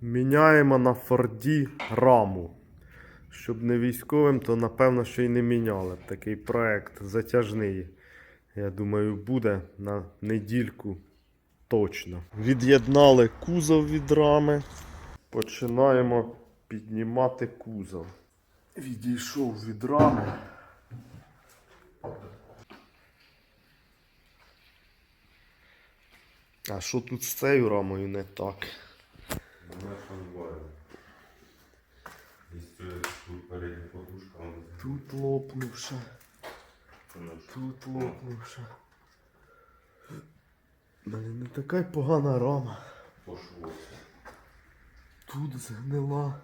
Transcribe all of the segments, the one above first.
Міняємо на Форді раму. Щоб не військовим, то напевно, що й не міняли. Такий проект затяжний. Я думаю, буде на недільку точно. Від'єднали кузов від рами. Починаємо піднімати кузов. Відійшов від рами. А що тут з цією рамою не так? Десь тут передня подушка, Тут лопнувша. тут лопнувша. Блін, не така й погана рама. Пошло. Тут згнила.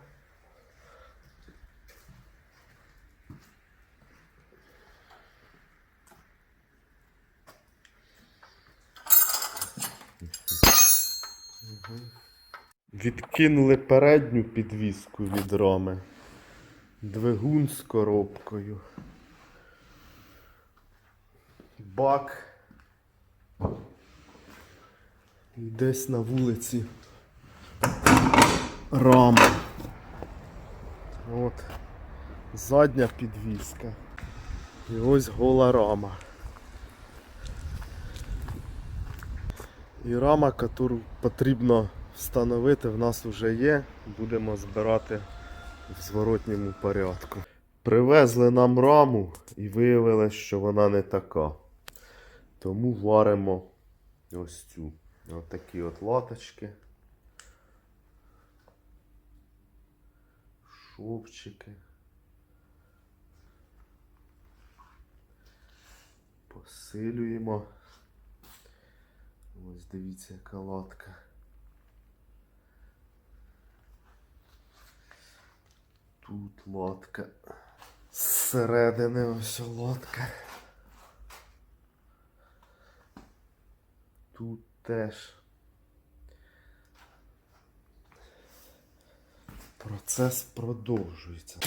Відкинули передню підвіску від рами. Двигун з коробкою. Бак. Десь на вулиці рама. От. Задня підвіска. І ось гола рама. І рама, яку потрібно встановити, в нас вже є. Будемо збирати в зворотньому порядку. Привезли нам раму і виявилось, що вона не така. Тому варимо ось цю. Ось такі от латочки. Шовчики. Посилюємо. Ось дивіться, яка латка. Тут лодка. Зсередини ось лодка. Тут теж. Процес продовжується.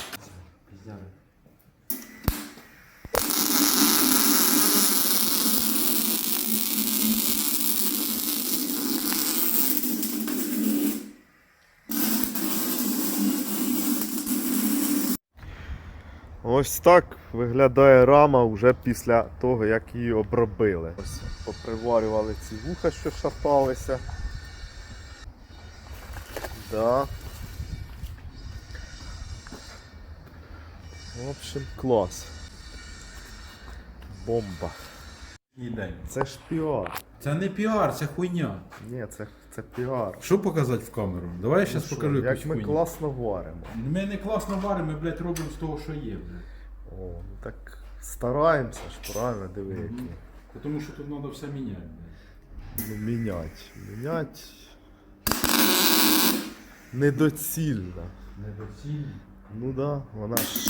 Ось так виглядає рама вже після того, як її обробили. Ось поприварювали ці вуха, що шаталися. Да. В общем, клас. Бомба. І. Це ж піар. Це не піар, це хуйня. Ні, це, це піар. Що показати в камеру? Давай я Ну зараз що, покажу якусь як ми хуйню. класно варимо. Ми не класно варимо, ми, блядь, робимо з того, що є, блядь. О, ну так стараємося ж, правильно, диви які. Тому що тут треба все міняти, блядь. Ну, мінять. Мінять. Недоцільно. Недоцільно. Ну да, вона ж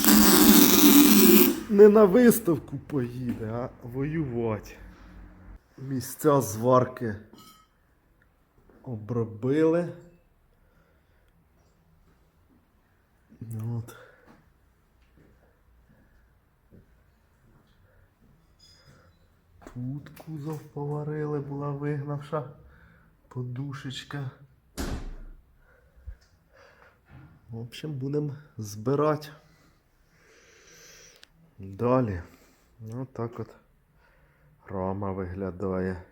не на виставку поїде, а воювати. Місця зварки обробили. Ну От. Тут кузов поварили, була вигнавша подушечка. В общем, будемо збирати. Далі. Ну так от рама виглядає.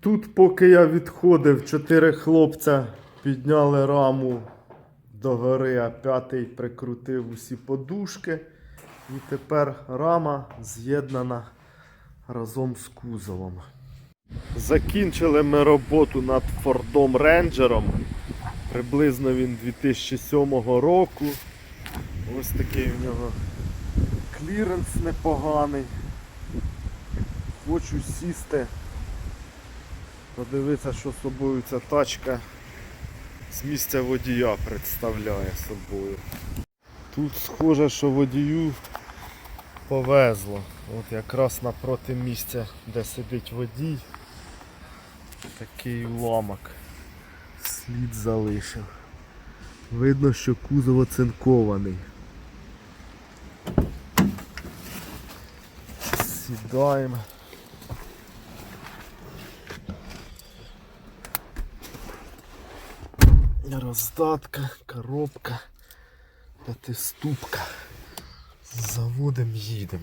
Тут, поки я відходив, чотири хлопця підняли раму до гори, а п'ятий прикрутив усі подушки. І тепер рама з'єднана разом з кузовом. Закінчили ми роботу над Фордом Рейнджером. Приблизно він 2007 року. Ось такий в нього кліренс непоганий. Хочу сісти, подивитися, що собою ця тачка з місця водія представляє собою. Тут схоже, що водію повезло. От якраз напроти місця, де сидить водій, такий уламок слід залишив. Видно, що кузов оцинкований. Сідаємо. Роздатка, коробка, п'ятиступка. Заводим, їдемо.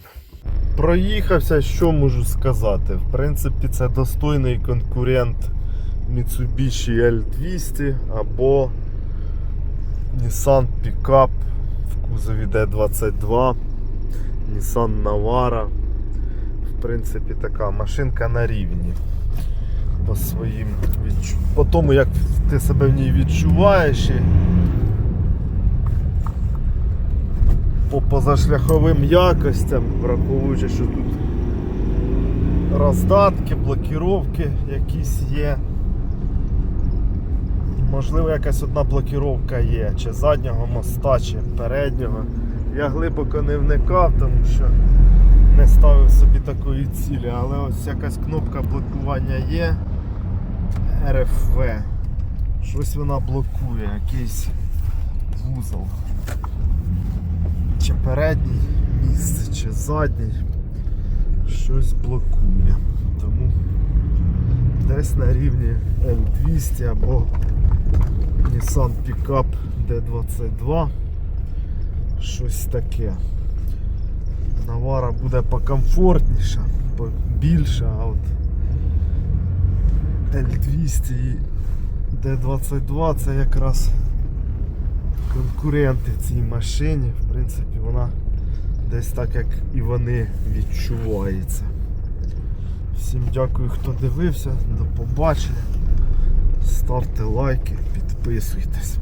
Проїхався, що можу сказати. В принципі, це достойний конкурент Mitsubishi L200 або Nissan Pickup в кузові D22, Nissan Navara. В принципі, така машинка на рівні. По своїм відчу... По тому, як ти себе в ній відчуваєш. І... По позашляховим якостям, враховуючи, що тут роздатки, блокіровки якісь є. Можливо, якась одна блокіровка є, чи заднього моста, чи переднього. Я глибоко не вникав, тому що не ставив собі такої цілі, але ось якась кнопка блокування є. РФВ. Щось вона блокує, якийсь вузол. Чи передній місце, чи задній. Щось блокує. Тому десь на рівні L200 або Nissan Pickup D22. Щось таке. Навара буде покомфортніша, побільша, а от L200 і D22 це якраз конкуренти цій машині. В принципі, вона десь так, як і вони відчуваються. Всім дякую, хто дивився. До побачення. Ставте лайки, підписуйтесь.